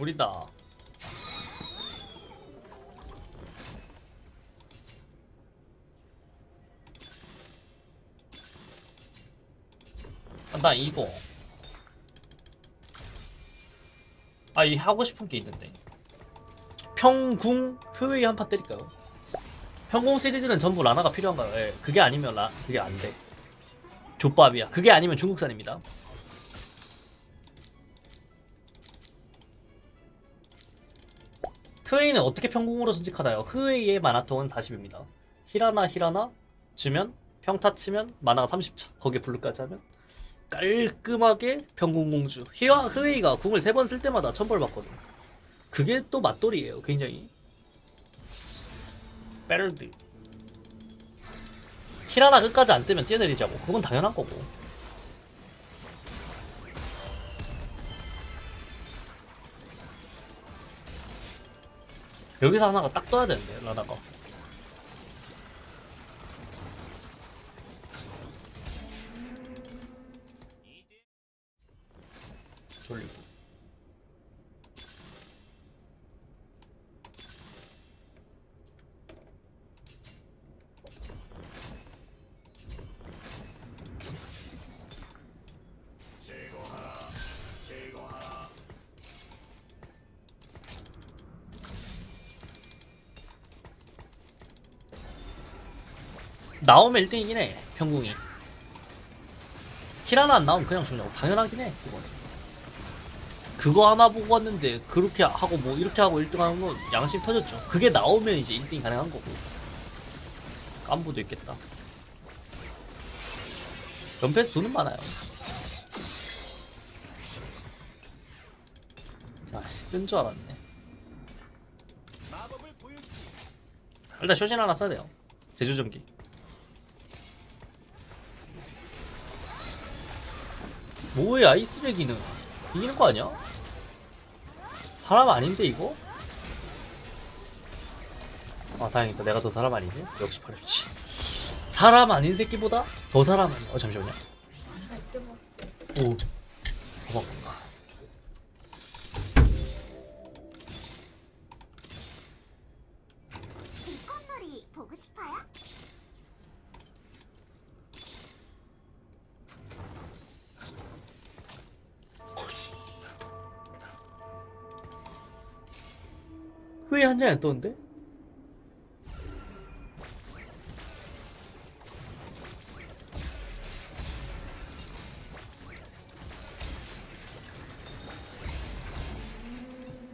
우리다. 아, 나 이거. 아, 이 하고 싶은 게 있는데. 평궁 흐의 한판 때릴까요? 평궁 시리즈는 전부 라나가 필요한가요? 예, 그게 아니면 라, 그게 안 돼. 족밥이야. 그게 아니면 중국산입니다. 흐웨이는 어떻게 평궁으로 선직하나요? 흐웨이의 마나통은 40입니다. 히라나 히라나 주면 평타 치면 마나가 30차. 거기에 블루까지 하면 깔끔하게 평궁공주. 히와 흐웨이가 궁을 3번 쓸 때마다 천벌 받거든. 그게 또 맛돌이에요. 굉장히. 베르드. 히라나 끝까지 안 뜨면 뛰어내리자고. 그건 당연한 거고. 여기서 하나가 딱 떠야 되는데 라나가. 돌리고 나오면 1등이긴 해 평궁이. 히라나 안 나오면 그냥 죽냐고. 당연하긴 해 그거는 그거 하나 보고 왔는데 그렇게 하고 뭐 이렇게 하고 1등 하는 건 양심 터졌죠. 그게 나오면 이제 1등이 가능한 거고. 깐부도 있겠다. 연패스 돈은 많아요. 아씨 뜬줄 알았네. 일단 쇼진 하나 써야 돼요. 제주전기 뭐야 이 쓰레기는? 이기는 거 아니야? 사람 아닌데 이거? 아 다행이다. 내가 더 사람 아니지? 역시 파렴치 사람 아닌 새끼보다 더 사람 아니야. 어 잠시만요. 오. 고맙구 후회 한 장이 안 떴는데?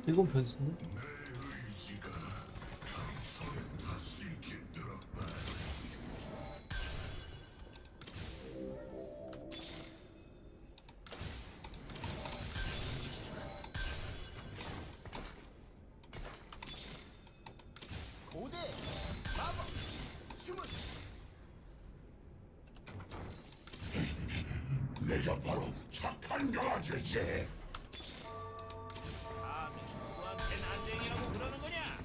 이건 변수인데? 고대 마법 숨은 내가 바로 착한 강아지지. 감히 누구한테 난쟁이라고 그러는 거냐?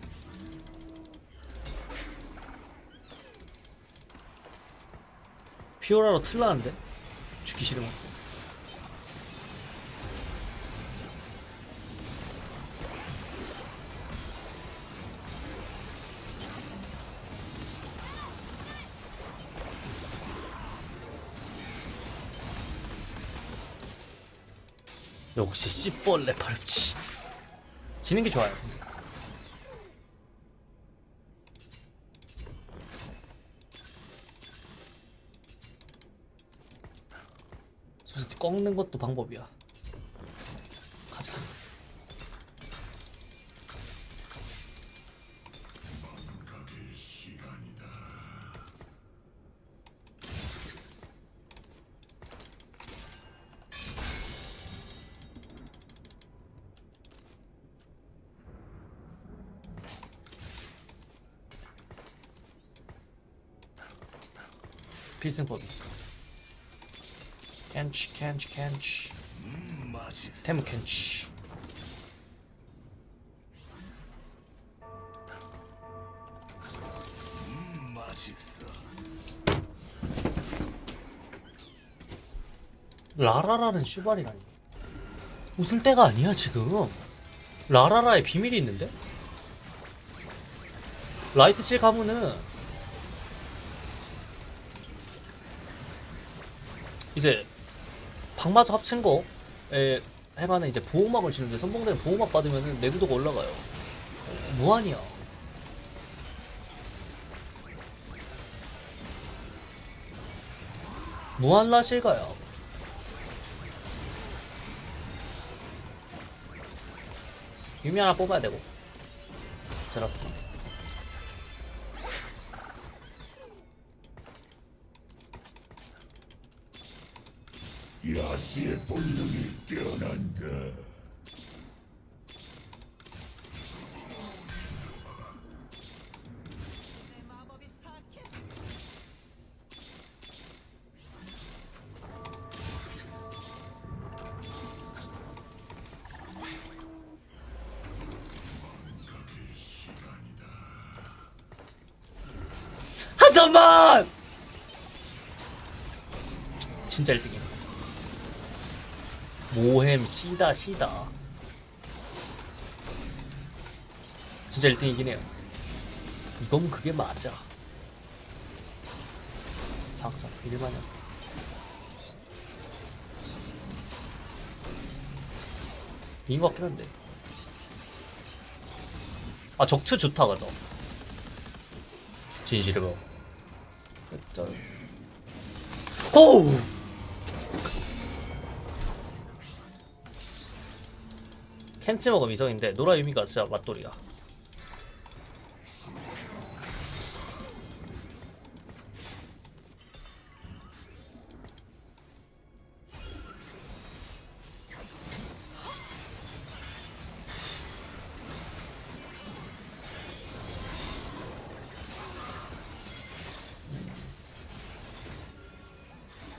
피오라로 틀라는데? 죽기 싫으면 역시 씨벌레 파렴치 지는 게 좋아요 꺾는 것도 방법이야. 가자. 필승법이 있어. 캔치 캔치 캔치. 테무 캔치. 라라라는 슈발이라니 웃을 때가 아니야 지금 라라라의 비밀이 있는데? 라이트 실 가면은 이제 방마저 합친 거에 해가는 이제 보호막을 지는데 선봉대는 보호막 받으면은 내구도가 올라가요. 어, 무한이야. 무한 라실가요. 유미 하나 뽑아야 되고. 제라스. 야수의 본능이 깨어난다. 한 잔만! 진짜 1등이야. 모햄, 시다, 시다. 진짜 1등이긴 해요. 이건 그게 맞아. 상상, 이럴만한. 인것 같긴 한데. 아, 적투 좋다, 가자. 진실의 법. 짠. 호 우! 캔츠 먹으면 이성인데 노라 유미가 진짜 맛돌이야.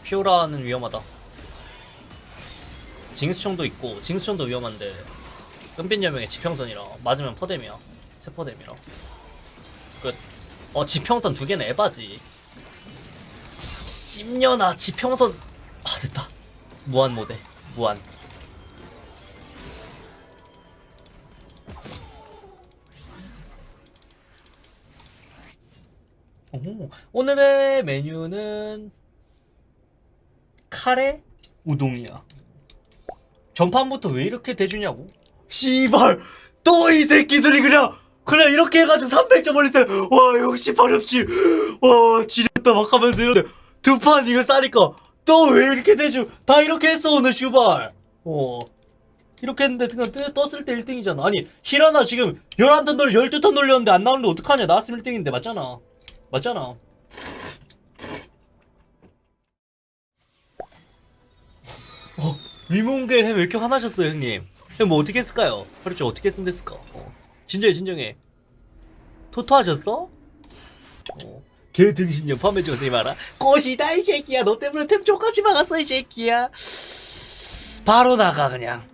피오라는 위험하다. 징스총도 있고 징스총도 위험한데 은빛 여명의 지평선이라 맞으면 포뎀이야. 체포뎀이라. 끝. 어 지평선 두 개는 에바지. 10년아 지평선 아 됐다. 무한 모델 무한. 오, 오늘의 메뉴는 카레 우동이야. 전판부터 왜 이렇게 대주냐고? 씨발 또 이 새끼들이 그냥 그냥 이렇게 해가지고 300점 올릴 때와 역시 어렵지. 와 지렸다 막 하면서 이러는데 두 판 이거 싸니까 또 왜 이렇게 대주 다 이렇게 했어 오늘 슈발. 어. 이렇게 했는데 그냥 뜨, 떴을 때 1등이잖아. 아니 히라나 지금 11턴 돌 12턴 돌렸는데 안 나오는데 어떡하냐. 나왔으면 1등인데 맞잖아. 맞잖아. 어, 위문계 왜 이렇게 화나셨어요, 형님? 형뭐 어떻게 했을까요? 그렇죠, 어떻게 했으면 됐을까? 어. 진정해, 진정해. 토토하셨어? 어. 개 등신년 판매 조세 마라. 꽃이다, 이 새끼야. 너 때문에 템초까지 막았어, 이 새끼야. 바로 나가, 그냥.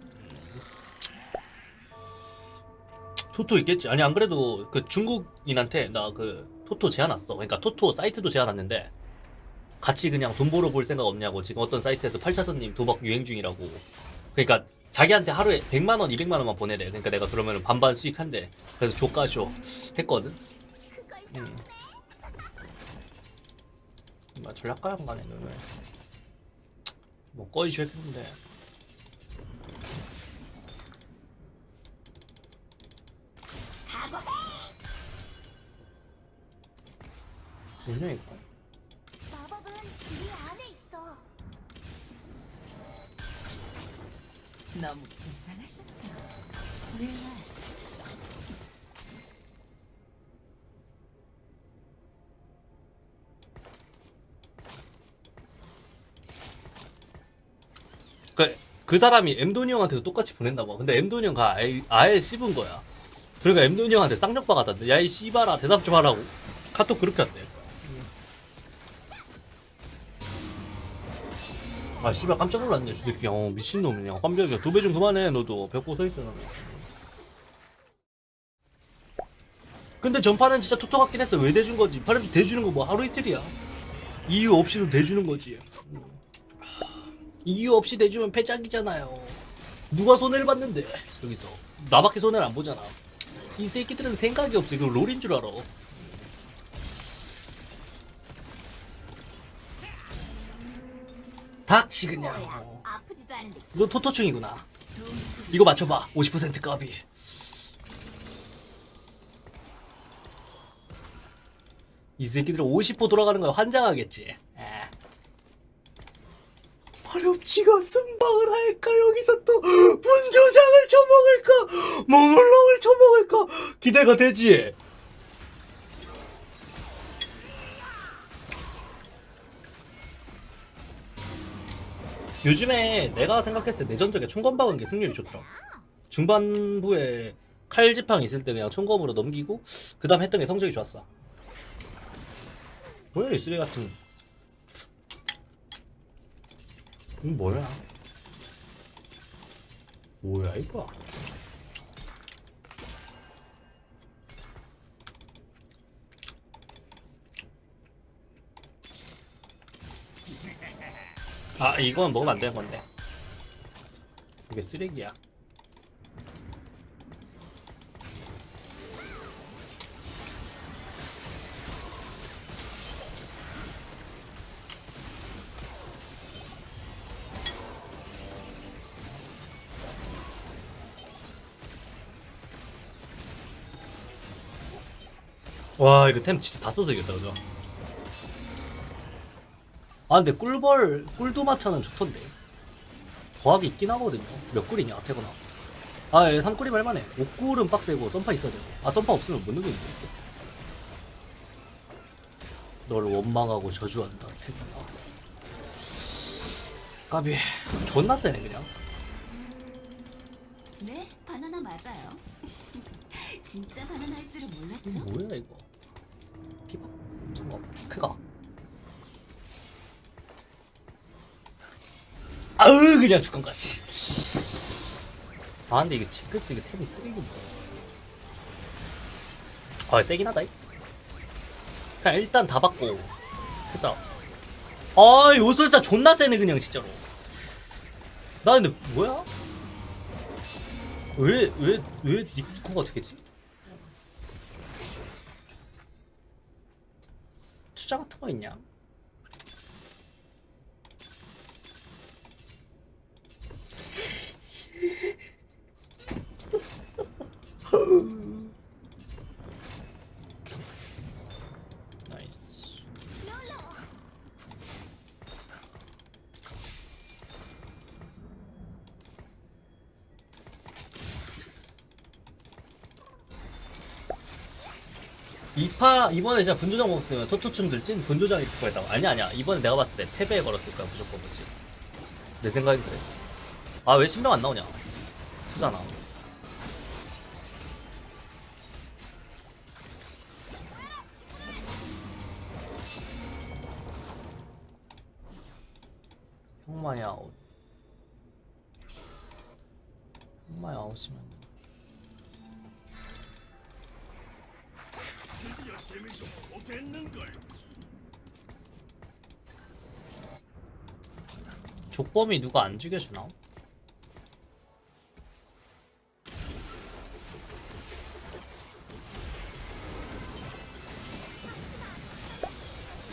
토토 있겠지. 아니, 안 그래도 그 중국인한테 나 그 토토 제안 왔어. 그러니까 토토 사이트도 제안 왔는데 같이 그냥 돈 벌어 볼 생각 없냐고 지금 어떤 사이트에서 8차선님 도박 유행 중이라고 그러니까 자기한테 하루에 100만 원 200만 원만 보내래 그러니까 내가 그러면 반반 수익한대. 그래서 조까쇼 했거든. 음. 막 전략가랑 가네 너는 뭐 꺼이쇼 했는데. 뭐냐 이거 너무 긴장하셨다. 릴라. 그, 그 사람이 엠도니 형한테도 똑같이 보낸다고. 근데 엠도니 형가 아예, 아예 씹은 거야. 그러니까 엠도니 형한테 쌍욕 박았다는데. 야, 이 씨발아, 대답 좀 하라고. 카톡 그렇게 한대. 아, 씨발, 깜짝 놀랐네, 저 새끼. 어, 미친놈이냐. 깜짝이야. 도배 좀 그만해, 너도. 벽고 서있어, 근데 전파는 진짜 같긴 했어. 왜 대준 거지? 파렴치 대주는 거 뭐 하루 이틀이야. 이유 없이도 대주는 거지. 이유 없이 내주면 패작이잖아요. 누가 손해를 봤는데 여기서 나밖에 손해를 안 보잖아. 이 새끼들은 생각이 없어. 이거 롤인 줄 알아. 닥치 그냥. 뭐야? 아프지도 너 토토충이구나. 이거 맞춰봐. 50% 값이. 이 새끼들 50% 돌아가는 거야 환장하겠지. 에. 어렵지가 순방을 할까 여기서 또 분조장을 쳐먹을까 몽울롱을 쳐먹을까 기대가 되지. 요즘에 내가 생각했을 때 내전적에 총검 박은 게 승률이 좋더라. 중반부에 칼지팡 있을 때 그냥 총검으로 넘기고 그 다음 했던 게 성적이 좋았어. 뭐야 이 쓰레 같은. 이거 뭐야? 뭐야 이거? 아 이건 먹으면 안 되는 건데. 이게 쓰레기야. 와 이거 템 진짜 다 써서 이겼다 그죠? 아 근데 꿀벌 꿀두마차는 좋던데. 거합이 있긴 하거든요. 몇 꿀이냐 태거나. 아예 3꿀이 말만해. 5꿀은 빡세고 썬파 있어야 되고 아 썬파 없으면 못 누르는데. 널 원망하고 저주한다 태거나. 까비. 존나 세네 그냥. 네, 바나나 맞아요. 진짜 바나나일 줄은 이거 몰랐죠. 뭐야 이거? 피바? 잠깐 크가 으 그냥 죽건까지. 아 근데 이게 징크스 이게 템이 쓰레기인데 아 세긴 하다 이. 그냥 일단 다 받고 크자. 아 요술사 존나 세네 그냥 진짜로. 나 근데 뭐야? 왜 왜 왜 니코가 어떻게지? 투자 같은 거 있냐? 나이스. 이 파 이번에 진짜 분조장 먹었으면 토토춤 들 찐 분조장이 있을 거였다고. 아니야 아니야. 이번에 내가 봤을 때 패배에 걸었을 거야 무조건 그지? 내 생각엔 그래. 아 왜 신명 안 나오냐? 투잖아 형마야 아웃 형마야 아웃이면 드디어 재미 좀 보겠는걸. 족범이 누가 안 죽여주나?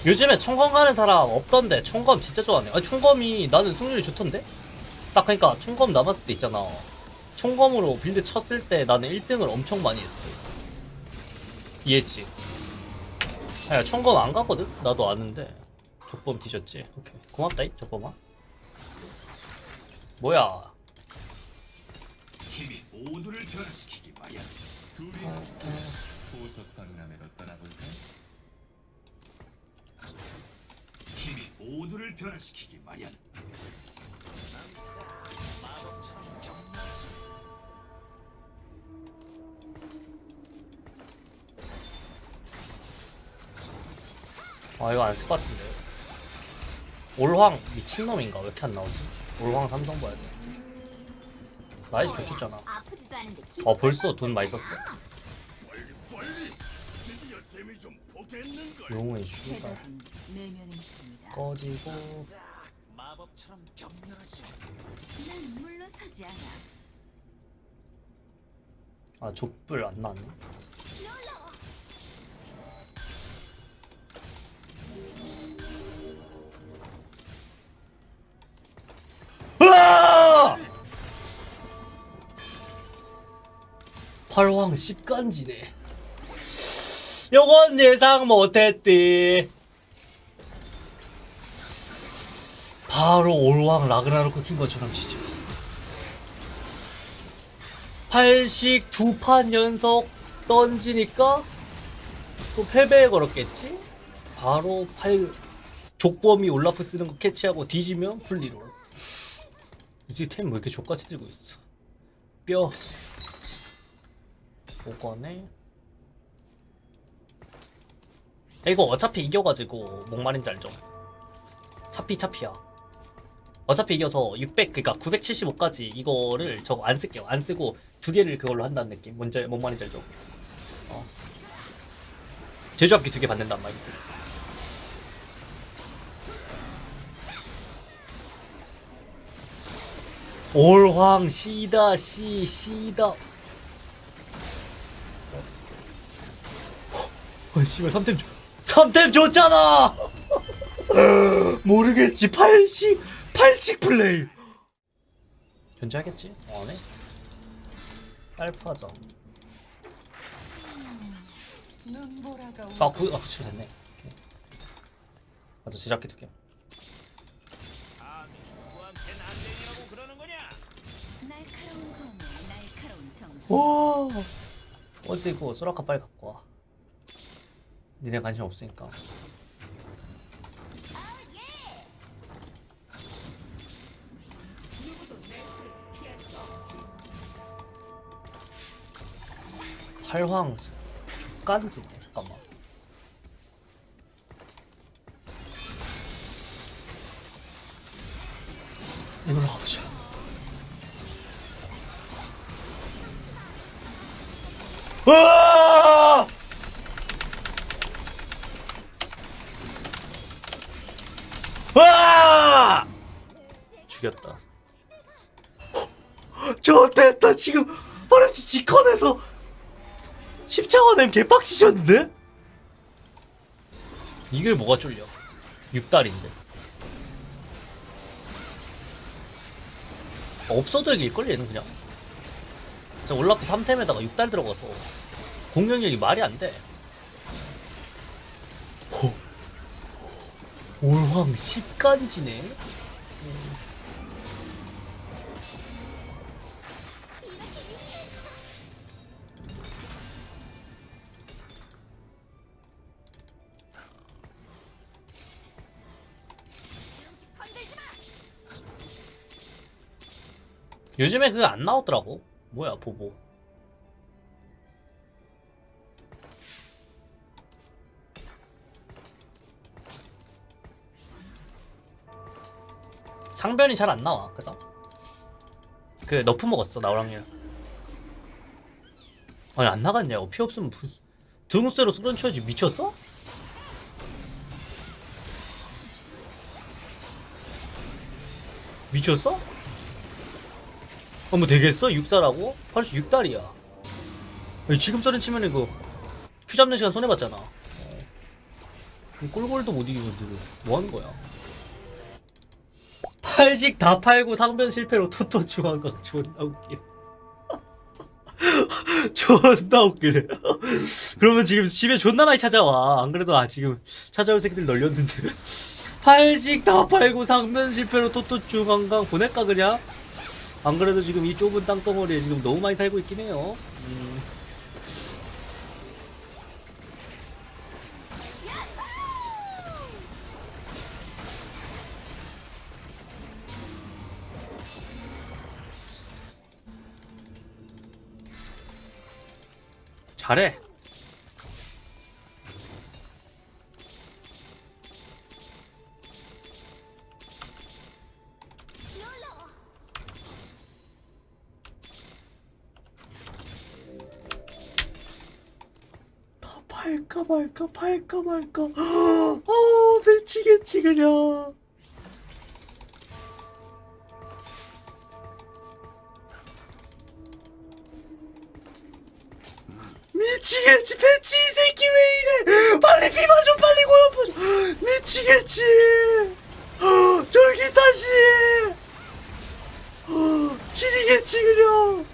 요즘에 총검 가는 사람 없던데 총검 진짜 좋아하네 아니 총검이 나는 승률이 좋던데? 딱 그니까 총검 남았을 때 있잖아 총검으로 빌드 쳤을 때 나는 1등을 엄청 많이 했어 이해했지? 야 총검 안 가거든? 나도 아는데 족범 뒤졌지 오케이 고맙다 이 족범아 뭐야 힘이 모두를 변화시키기 마련. 둘이 보석 박람회로 떠나볼까? 힘이 모두를 변화시키기 마련. 아 이거 안 쓸 것 같은데 올황 미친놈인가 왜 이렇게 안 나오지? 올황 삼성 봐야 돼 나이스 겹쳤잖아 아프지도 않은데 어 벌써 돈 많이 썼어. 용의 슈가. 꺼지고 마법처럼 격렬하지. 난 물러서지 않아. 아 족불 안 나왔네. 팔왕 10간지네. 요건 예상 못했디. 바로 올왕 라그나로크 킨 것처럼 치죠. 팔식 두 판 연속 던지니까 또 패배에 걸었겠지? 바로 팔 족범이 올라프 쓰는 거 캐치하고 뒤지면 풀리로. 이제 템 왜 이렇게 족같이 들고 있어? 뼈. 5권에 이거 어차피 이겨가지고 목마른지 알죠? 차피 차피야 어차피 이겨서 600 그니까 975까지 이거를 저거 안 쓸게요 안 쓰고 두 개를 그걸로 한다는 느낌 뭔지 뭔 말인지 알죠? 어. 제조합기 두 개 받는단 말이야 올황 시다 시 시다 어, 씨발 3템 줘. 3템 줬잖아! 모르겠지. 80, 80 플레이. 견제하겠지? 어, 안 해? 딸파정. 아, 구, 아, 구출 됐네. 맞아, 제작기 두 개. 와! 어제고, 소라카 빨리 갖고 와. 니네 관심 없으니까. 팔황 족간지네 잠깐만 이걸로 가보자 좋됐다 지금 바람치 지컨에서 십창원엠 개빡치셨는데? 이걸 뭐가 쫄려? 6달인데. 없어도 이길걸 얘는 그냥. 자 올라프 3템에다가 6달 들어가서 공격력이 말이 안돼. 올황 10간지네 요즘에 그거 안 나오더라고 뭐야 보보 상변이 잘 안 나와 그죠? 그 너프 먹었어 나오랑요 아니 안 나갔냐고 피 없으면 무슨 등세로 쏘던 쳐야지 미쳤어? 미쳤어? 어머 되겠어? 6사라고? 86달이야 지금 썰은 치면 이거 큐 잡는 시간 손해봤잖아 어. 꿀골도 못 이기고 지금 뭐하는 거야 8식 다 팔고 상변 실패로 토토 중앙각 존나 웃기네 존나 웃기네 그러면 지금 집에 존나 많이 찾아와 안 그래도 아 지금 찾아올 새끼들 널렸는데 8식 다 팔고 상변 실패로 토토 중앙각 보낼까 그냥? 안 그래도 지금 이 좁은 땅덩어리에 지금 너무 많이 살고 있긴 해요. 음. 잘해. 말까 팔까 말까. 아 미치겠지 그냥. 미치겠지 패치 이 새끼 왜 이래. 빨리 피마 좀 빨리 골라보자. 미치겠지. 어, 쫄깃하시 어, 지리겠지 그냥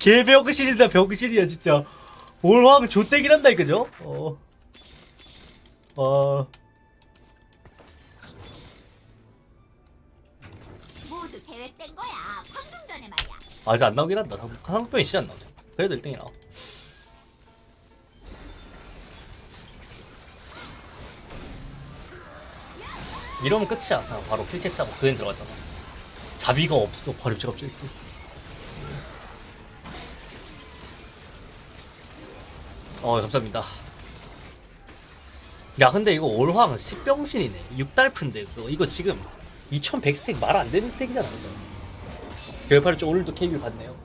개 병신이다 병신이야 진짜 올황 좆대긴 한다 이거죠? 어. 어. 모두 계획된 거야. 방금 전에 말이야. 아직 안 나오긴 한다 상- 상병이 진짜 안 나오죠 그래도 1등이 나와 이러면 끝이야 그냥 바로 킬캐치하고 그엔 들어갔잖아 자비가 없어 입지가 갑자 어 감사합니다. 야 근데 이거 올황 10병신이네. 6달프인데 그거. 이거 지금 2100 스택 말 안 되는 스택이잖아 그죠? 별파를 좀 오늘도 케이크를 받네요.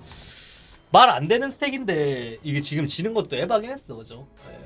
말 안 되는 스택인데 이게 지금 지는 것도 에바긴 했어 그죠? 예.